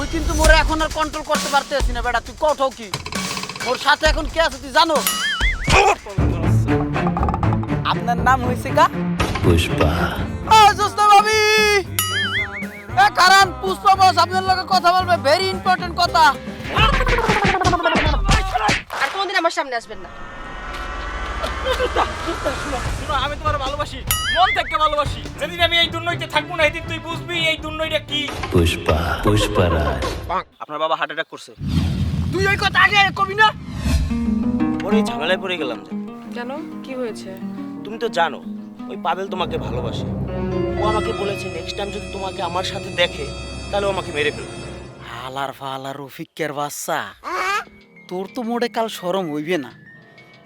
মুই কিন্তু মোরে এখন আর কন্ট্রোল করতে পারতেছি না বেটা তুই কঠাও কি? মোর সাথে এখন কে আছে তুই জানো? আপনার নাম হয়েছে কা? পুষ্পা। ও জোস্তা ভাবি! এ কারণ পুষ্পা বস আপনার লগে কথা বলবে ভেরি ইম্পর্টেন্ট কথা। আর কোনদিন আমার সামনে আসবেন না। আমি তোমার ভালোবাসি মন থেকে ভালোবাসি। যেদিন আমি এই থাকব না সেদিন তুই বুঝবি এই কি। পুষ্পা পুষ্পারাজ আপনার বাবা হার্ট অ্যাটাক করছে। তুই ওই কথা আগে কবি না? পরে ঝামেলায় পড়ে গেলাম কেন কি হয়েছে? তুমি তো জানো ওই পাবেল তোমাকে ভালোবাসে। ও আমাকে বলেছে নেক্সট টাইম যদি তোমাকে আমার সাথে দেখে তাহলে ও আমাকে মেরে ফেলবে। হালার ফালার রফিকের বাচ্চা। তোর তো মোড়ে কাল সরম হইবে না।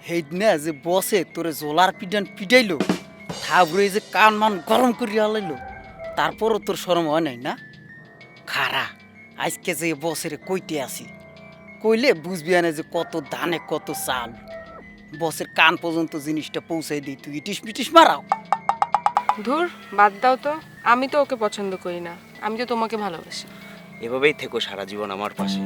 হেইদিনে যে বসে তোরে জোলার পিডান পিডাইলো থাবরে যে কান মান গরম করিয়া হালাইলো তারপরও তোর সরম হয় নাই না? খারা আজকে যে বসের কইতে আসি কইলে বুঝবি না যে কত ধানে কত চাল। বসের কান পর্যন্ত জিনিসটা পৌঁছাই দিই তুই ইটিস পিটিস মারাও। ধুর বাদ দাও তো আমি তো ওকে পছন্দ করি না আমি তো তোমাকে ভালোবাসি। এভাবেই থেকো সারা জীবন আমার পাশে।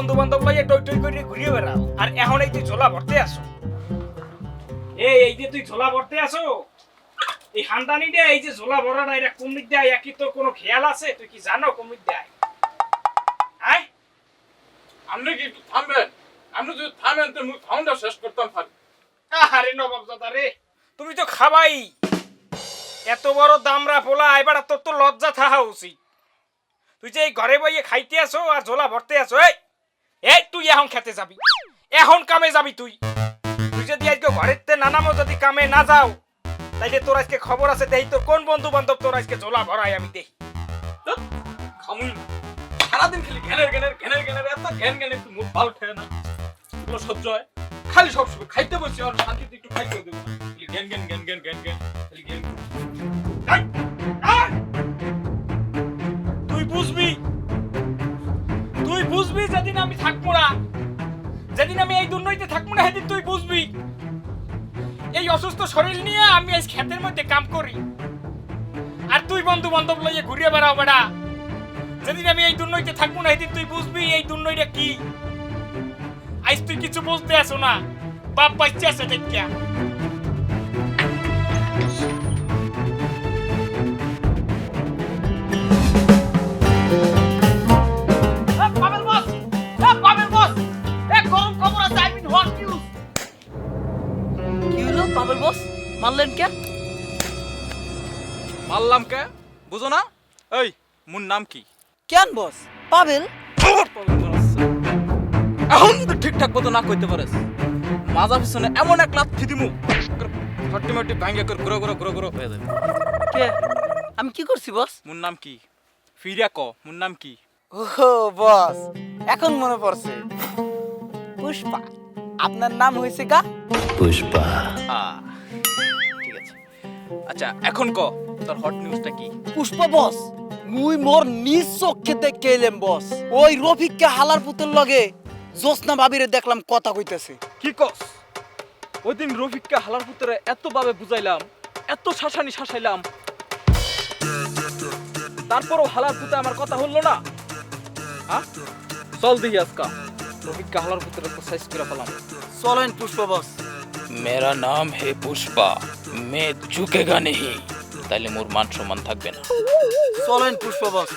বন্ধু বান্ধব লইয়া টই টই করে ঘুরিয়ে বেড়াও। আর এখন এই তুই ঝোলা ভরতে আসো। এই এই যে তুই ঝোলা ভরতে আসো? এই হান্দানি দে এই যে ঝোলা ভরা না এটা কুমির দেয় একই তোর কোনো খেয়াল আছে? তুই কি জানো কুমির দেয় আয় আপনি কি থামবেন? আপনি যদি থামেন তো মুই ফাউন্ডার শেষ করতাম পারি আরে নবাব দাদা রে তুমি তো খাবাই। এত বড় দামরা পোলা এবার তোর তো লজ্জা থাকা উচিত। তুই যে এই ঘরে বইয়ে খাইতে আসো আর ঝোলা ভরতে আসো এই! এই তুই এখন খেতে যাবি। এখন কামে যাবি তুই। তুই যদি আজকে ঘরের তে নানামো যদি কামে না যাও, তাইলে তোর আজকে খবর আছে দেই তোর কোন বন্ধু বান্ধব তোর আজকে ঝোলা ভরাই আমি দেখি খামুই সারাদিন খালি ঘ্যানের ঘ্যানের ঘ্যানের ঘ্যানের এত ঘ্যান ঘ্যান একটু মুখ ভালো ঠেয় না। এগুলো সহ্য হয়। খালি সব সময় খাইতে বসছি, আর শান্তিতে একটু খাইতে দেবো। খালি ঘ্যান ঘ্যান ঘ্যান ঘ্যান ঘ্যান ঘ্যান খালি ঘ্যান! তুই বুঝবি? তুই বুঝবি যেদিন আমি থাকব না? যেদিন আমি এই দুর্নয়তে থাকব না, সেদিন তুই বুঝবি। এই অসুস্থ শরীর নিয়ে আমি আজ ক্ষেতের মধ্যে কাম করি। আর তুই বন্ধু বান্ধব লইয়ে ঘুরিয়ে বেড়াও বেড়া। যেদিন আমি এই দুর্নয়তে থাকব না, সেদিন তুই বুঝবি এই দুর্নয়টা কি। আজ তুই কিছু বুঝতে আসো না। বাপ বাচ্চা আছে দেখিয়া। মারলেন কে? মারলাম কে? বুঝো না? এই মোর নাম কি? কেন বস? পাবেল? এখন তো ঠিকঠাক মতো না কইতে পারিস। মাজা পিছনে এমন এক লাথি দিমু হট্টি মট্টি ভাঙ্গে করে ঘুরো ঘুরো ঘুরো ঘুরো হয়ে যাবে। কে? আমি কি করছি বস? মোর নাম কি? ফিরিয়া ক মোর নাম কি? ও বস এখন মনে পড়ছে। পুষ্পা আপনার নাম হয়েছে গা? পুষ্পা। আচ্ছা এখন ক তোর হট নিউজটা কি? পুষ্পা বস মুই মোর নিজ চোখে দেখে এলাম বস। ওই রফিককে হালার পুতুল লগে জোসনা ভাবিরে দেখলাম কথা কইতেছে। কি কস? ওই দিন রফিককে হালার পুত্রে এত ভাবে বুঝাইলাম এত শাসানি শাসাইলাম। তারপরও হালার পুতে আমার কথা হলো না? হ্যাঁ চল দিই আজকা। রফিককে হালার পুত্রে তো সাইজ করে ফেলাম। চলেন পুষ্পা বস। মেরা নাম হে পুষ্পা মেয়ে ঝুঁকেগা নেহি তাইলে মোর মান সম্মান থাকবে না চলেন পুষ্পা বস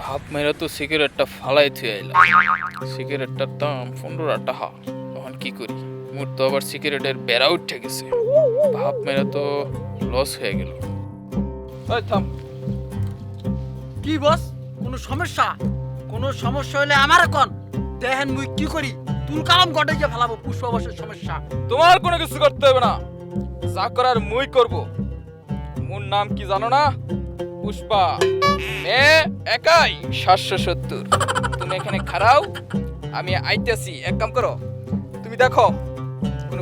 ভাব মেরা তো সিগারেটটা ফালাই থুয়ে আইলাম সিগারেটটার দাম পনেরো টাকা তখন কি করি মোর তো আবার সিগারেটের বেড়া উঠে গেছে ভাব মেরা তো লস হয়ে গেল ওই থাম। কি বস? কোনো সমস্যা? কোনো সমস্যা হলে আমার কোন। দেখেন মুই কি করি? তুল কালাম গটে যে ফেলাবো পুষ্পাবসের সমস্যা। তোমার কোনো কিছু করতে হবে না। যা করার মুই করব। মোর নাম কি জানো না? পুষ্পা। মে একাই সাতশো সত্তর। তুমি এখানে খারাও আমি আইতেছি। এক কাম করো। তুমি দেখো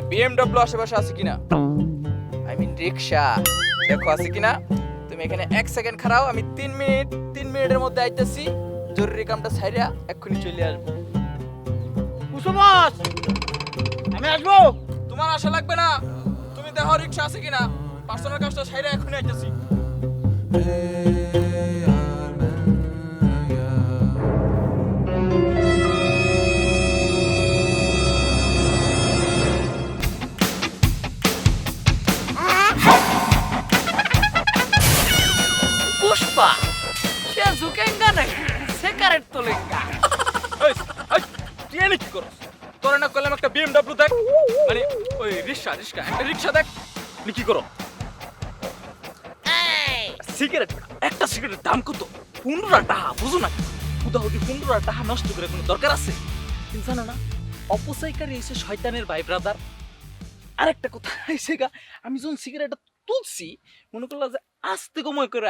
বিএমডব্লিউ আশেপাশে আছে কিনা? আই মিন রিক্সা দেখো আছে কিনা? তুমি এখানে এক সেকেন্ড খারাপ আমি তিন মিনিট তিন মিনিটের মধ্যে আইতেছি। জরুরি কামটা সাইরা এক্ষুনি চলে আসব। কুসুমাস! আমি আসব? তোমার আশা লাগবে না? তুমি দেখো রিক্সা আছে কিনা? পার্সোনাল কাজটা সাইরা এক্ষুনি আইতেছি। তুই এনে কি করস? তোর না করলাম একটা বিএমডব্লিউ দেখ। মানে ওই রিক্সা রিক্সা একটা রিক্সা দেখ। কি করো সিগারেট একটা সিগারেটের দাম কত? পনেরো টাকা বুঝো না। পনেরো টাকা নষ্ট করে কোনো দরকার আছে? কিন্তু জানো না অপচয়কারী এসে শয়তানের ভাই ব্রাদার আরেকটা কথা এসে গা আমি যখন সিগারেটটা তুলছি মনে করলাম যে আস্তে কময় করে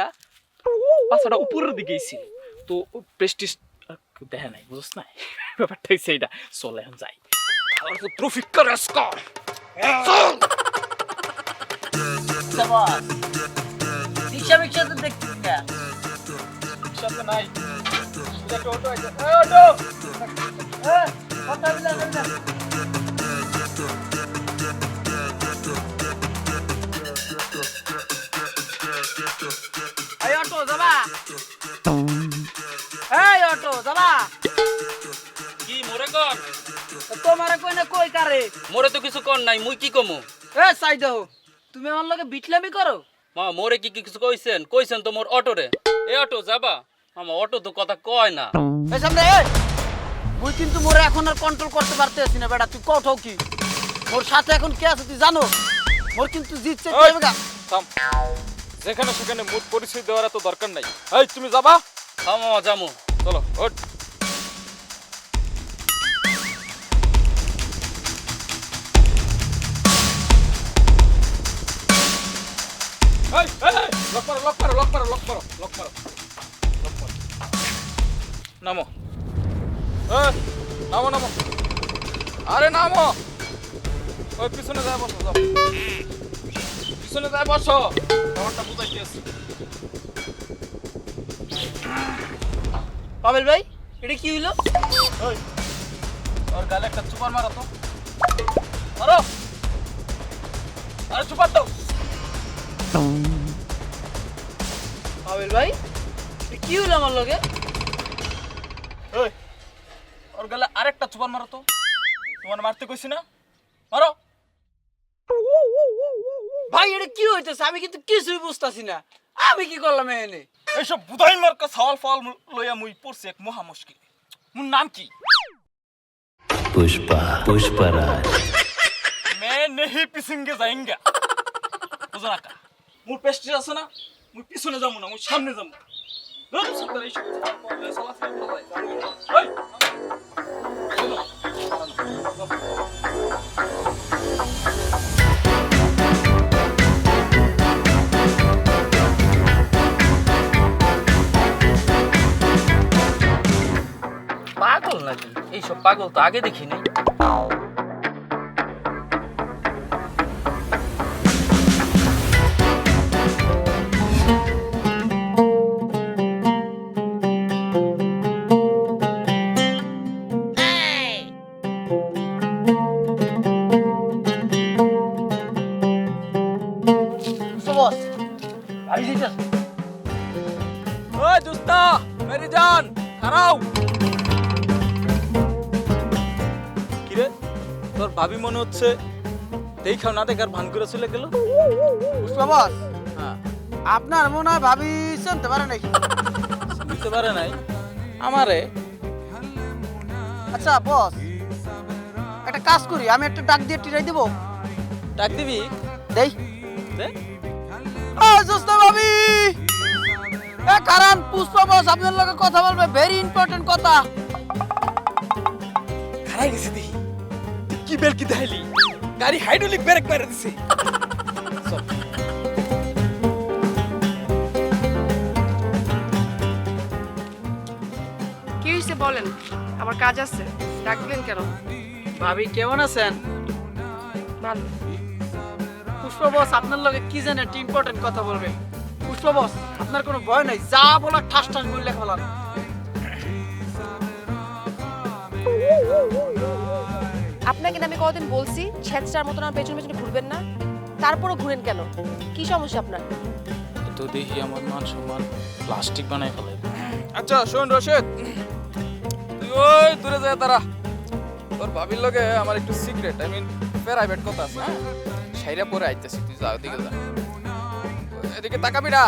পাশাটা উপরের দিকে ছিল তো প্রেস্টিজ দেখা নাই বুঝছ না ব্যাপারটা হচ্ছে এইটা চলে এখন যাই আমার পুত্র ফিক্কার রিক্সা রিক্সা তো দেখছি না সাথে নাই অটো আছে অটো কথা বলে অটো কি মোরে কর? তোমারে কই না কই কারে? মোরে তো কিছু কর নাই মুই কি কমু? এ দাও তুমি আমার লগে বিটলামি করো? মা মোরে কি কি কিছু কইছেন? কইছেন তো মোর অটোরে। এ অটো যাবা? মামা অটো তো কথা কয় না। এই সামনে এ! মুই কিন্তু মোরে এখন আর কন্ট্রোল করতে পারতেছি না বেটা তুই কঠাও কি? মোর সাথে এখন কে আছে তুই জানো? মোর কিন্তু জিতছে! থাম। যেখানে সেখানে মুড পরিচয় দেওয়ার এত দরকার নাই। এই তুমি যাবা? মামা জামু চলো, ওঠ। লক মারো লক মারো লক মারো লক মারো লক মারো লক মারো নামো। নামো নামো। আরে, নামো। ওই, পিছনে যায় বসো, যাও। পিছনে যায় বসো। ব্যাপারটা বুঝাইতে আসছি পাবেল ভাই এটা কি হইল? ওই ওর গালে একটা চুপার মারো তো। মারো। আরে চুপার দাও পাবেল ভাই এটা কি হইল আমার লগে? ওই ওর গালে আরেকটা চুপার মারো তো। তোমার মারতে কইছি না? মারো। ভাই এটা কি হইতেছে? আমি কিন্তু কিছুই বুঝতাছি না। আমি কি করলাম এনে এইসব বুদাই মার্কা সাওয়াল ফাওয়াল লইয়া মুই পড়ছি এক মহা মুশকিল মুন নাম কি? পুষ্পা পুষ্পারাজ মে নেহি পিসিঙ্গে যাইঙ্গা। বুঝো কা মুর পেস্টিজ আছে না? মুই পিছনে যামু না মুই সামনে যাব। পাগল তো আগে দেখি ভাবি মনে হচ্ছে দেখাও না দেখার ভান করে চলে গেল। পুষ্পা বস হ্যাঁ। আপনার মনে হয় ভাবি শুনতে পারে নাকি? বুঝতে পারে নাই। আমারে। আচ্ছা বস একটা কাজ করি আমি একটা ডাক দিয়ে টিরাই দেবো। ডাক দিবি? দেই। দে। ও সুস্থ ভাবি! এ কারণ পুষ্পা বস আপনার লগে কথা বলবে ভেরি ইম্পর্টেন্ট কথা। খারাই গেছে দি গাড়ি হাইড্রোলিক ব্রেক মেরে দিছে কি হয়েছে বলেন? আমার কাজ আছে। ডাকলেন কেন? ভাবি কেমন আছেন? ভালো। পুষ্পা বস আপনার লগে কি জানে একটা ইম্পর্টেন্ট কথা বলবে? পুষ্পা বস আপনার কোনো ভয় নাই? যা বলার ঠাস ঠাস বললে ফেলান। আপনাকে না আমি কতদিন বলছি ছেঁচড়ার মতন আমার পেছনে পেছনে ঘুরবেন না? তারপরও ঘুরেন কেন? কি সমস্যা আপনার? তো দেখি আমার মান সম্মান প্লাস্টিক বানাই ফেলাই। আচ্ছা শোন রশিদ। তুই ওই দূরে যায় তারা তোর ভাবির লগে আমার একটু সিক্রেট আই মিন প্রাইভেট কথা আছে হ্যাঁ? সাইরা পরে আইতেছি তুই যা ওদিকে যা। এদিকে তাকাবি না।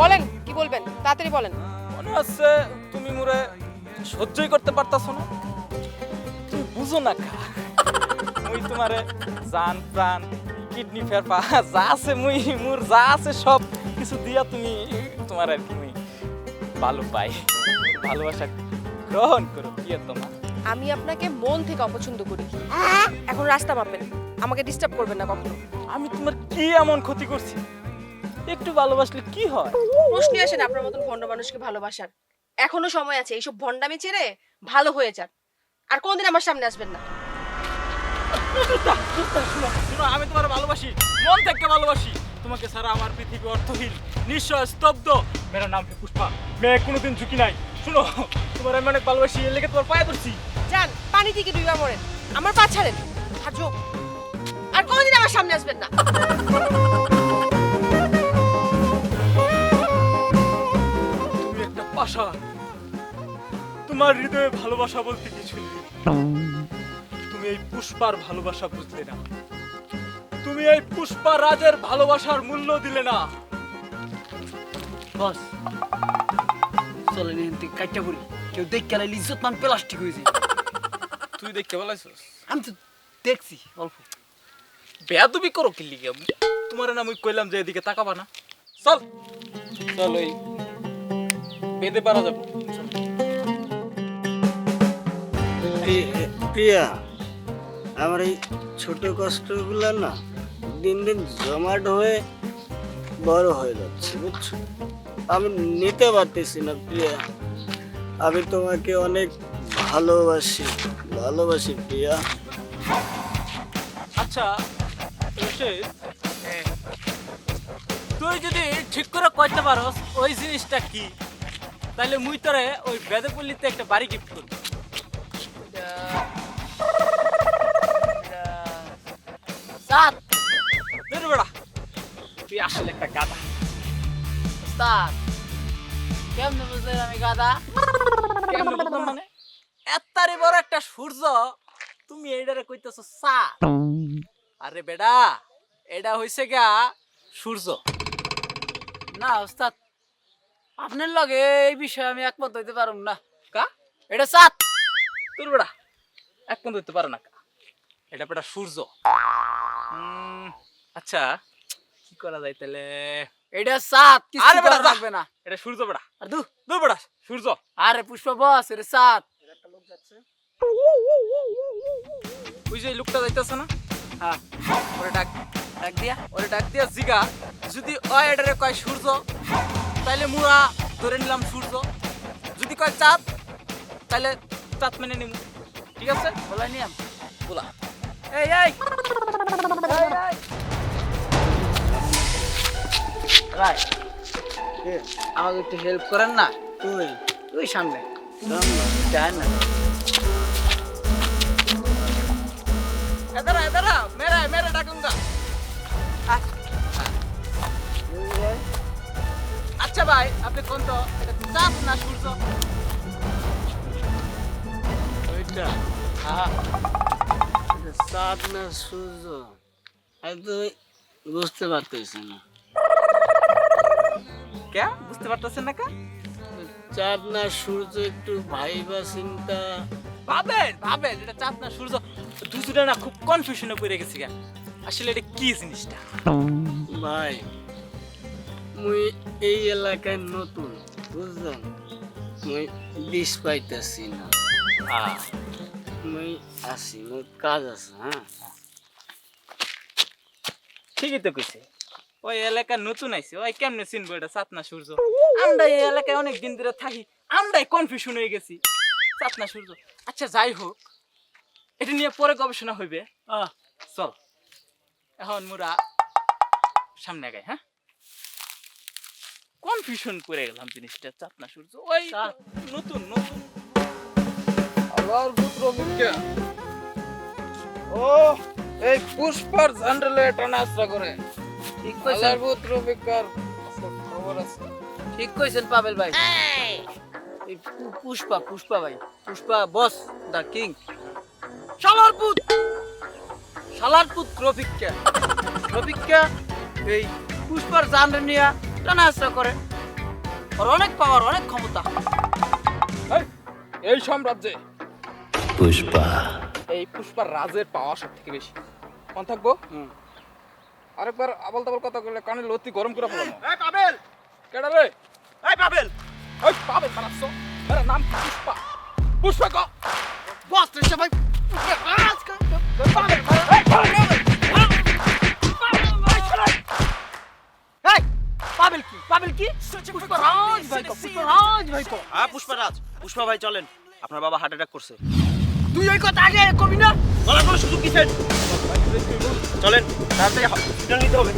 বলেন কি বলবেন? তাড়াতাড়ি বলেন। হচ্ছে তুমি মোরে সহ্যই করতে পারতাছো না। তুমি বুঝো না কা মুই তোমারে জান প্রাণ কিডনি ফেরপা যা আছে মুই মোর যা আছে সব কিছু দিয়া তুমি তোমার আর কি ভালো পাই। ভালোবাসা গ্রহণ করো কি তোমার? আমি আপনাকে মন থেকে অপছন্দ করি। এখন রাস্তা মাপেন আমাকে ডিস্টার্ব করবেন না কখনো। আমি তোমার কি এমন ক্ষতি করছি? একটু ভালোবাসলে কি হয়? প্রশ্নই আসেন আপনার মতন ভণ্ড মানুষকে ভালোবাসার। এখনও সময় আছে এইসব ভণ্ডামি ছেড়ে ভালো হয়ে যান। আর কোনদিন আমার সামনে আসবেন না। আমি তোমার ভালোবাসি মন থেকে ভালোবাসি। তোমাকে ছাড়া আমার পৃথিবী অর্থহীন নিশ্চয় স্তব্ধ। মেরা নাম হে পুষ্পা? মেয়ে কোনোদিন ঝুঁকি নাই। শুনো তোমার আমি অনেক ভালোবাসি এর লেগে তোমার পায়ে ধরছি। যান পানি থেকে ডুবা মরেন। আমার পা ছাড়েন। আর কোনদিন আমার সামনে আসবেন না। তুমি তোমার হৃদয়ে ভালোবাসা বলতে কিছু নেই। তুমি এই পুষ্পার ভালোবাসা বুঝলে না। তুমি এই পুষ্পা রাজের ভালোবাসার মূল্য দিলে না। বস চলেন এখান থেকে কাইটা পড়ি কেউ দেখ গেলে ইজ্জত মান প্লাস্টিক হয়ে যায়। তুই দেখতে পালাইছিস আমি তো দেখছি অল্প। বেয়াদবি করো কি লিগে? তোমার না মুই কইলাম যে এদিকে তাকাবা না। চল। চল ওই বেদে পারা যাব। প্রিয়া আমার এই ছোট কষ্টগুলো না দিন দিন জমাট হয়ে বড় হয়ে যাচ্ছে বুঝছ? আমি নিতে পারতেছি না প্রিয়া। আমি তোমাকে অনেক ভালোবাসি ভালোবাসি প্রিয়া। আচ্ছা তুই যদি ঠিক করে কইতে পারস ওই জিনিসটা কি? তাহলে মুই তোরে ওই বেদপল্লিতে একটা বাড়ি গিফট করব। ধরে বেড়া। তুই আসলে একটা গাধা। কেমনে বুঝলেন আমি কেমনে বুঝলাম মানে? এত্তারে বড় একটা সূর্য তুমি এইটারে কইতেছ সা আরে বেডা এটা হইছে গা সূর্য। না ওস্তাদ আপনার লগে এই বিষয়ে আমি একমত হইতে পারুম না কা? এটা সাত। তোর বেড়া এক পর্যন্ত হইতে পারে না কা? এটা বেটা সূর্য। আচ্ছা কি করা যায় তাহলে? এটা সাত কিছু আরে বেটা, করা যা। না। এটা সূর্য বেড়া আর দু। দূর বেড়া সূর্য। আরে পুষ্প বস এটা সাত। ওই যে এই লোকটা যাইতেছে না? হ্যাঁ ওরে ডাক ডাক দিয়া ওরে ডাক দিয়া জিগা। যদি অয় এটারে কয় সূর্য তাইলে মুরা ধরে নিলাম সূর্য। যদি কয় চাঁদ তাইলে চাঁদ মেনে নিব ঠিক আছে? বলাই নিয়াম। বলা। এই এই! রাই আমাকে একটু হেল্প করেন না? তুই তুই সামনে। যান না এদারা এদারা আচ্ছা ভাই আপনি কোন তো? এটা চাঁদ না সূর্য? ওইটা। চাঁদ না সূর্য। আমি তো বুঝতে পারতেছি না। কে? বুঝতে পারতেছেন না কা? চাঁদ না সূর্য একটু ভাইবা চিন্তা। ভাবেন ভাবেন এটা চাঁদ না সূর্য। দুজনে না খুব কনফিউশনে পড়ে গেছি আসলে এটা কি জিনিসটা? ভাই মুই এই এলাকায় নতুন বুঝলেন মুই বিষ পাইতেছি না। মুই আসি মুই কাজ আছে হ্যাঁ ঠিকই তো কইছে। ওই এলাকা নতুন আইছে ওই কেমনে চিনবো এটা চাঁদ না সূর্য? আমরা এই এলাকায় অনেক দিন ধরে থাকি আমরাই কনফিউশন হয়ে গেছি। চাতনা সূর্য আচ্ছা যাই হোক এটা নিয়ে পরে গবেষণা হইবে। আহ, চল। এখন মোরা সামনে আগাই হ্যাঁ? কনফিউশন করে গেলাম জিনিসটা। চাতনা সূর্য ওই নতুন নতুন। আবার পুত্র বিজ্ঞা ও এই পুষ্পার জান্ডেলে টানা আশ্রা করে। ঠিক আলার পুত্র বিজ্ঞার খবর আছে। ঠিক কইছেন পাবেল ভাই। এই। পুষ্পা পুষ্পা ভাই। পুষ্পা বস দা কিং। শালার পুত শালার পুত রফিককে রফিককে এই পুষ্পার জান নিয়ে টানা করে। ওর অনেক পাওয়ার অনেক ক্ষমতা। এই সাম্রাজ্যে। পুষ্পা। এই পুষ্পার রাজের পাওয়া সব থেকে বেশি। মন থাকব? আরেকবার আবল তাবল কথা বললে কানে লতি গরম করে ফেলাম এই পাবেল! কেডা রে? এই পাবেল! ওই পাবে মারাচ্ছ আরে নাম পুষ্পা? পুষ্পা ক? বস রে ভাই এই, পাবেল কি? পুষ্পরাজ ভাই কো পুষ্পরাজ ভাই কো হ্যাঁ পুষ্পরাজ পুষ্পা ভাই চলেন। আপনার বাবা হার্ট অ্যাটাক করছে। তুই ওই কথা আগে কবি না? বলার কোনো সুযোগ দিচ্ছেন চলেন তাড়াতাড়ি হসপিটাল নিতে হবে।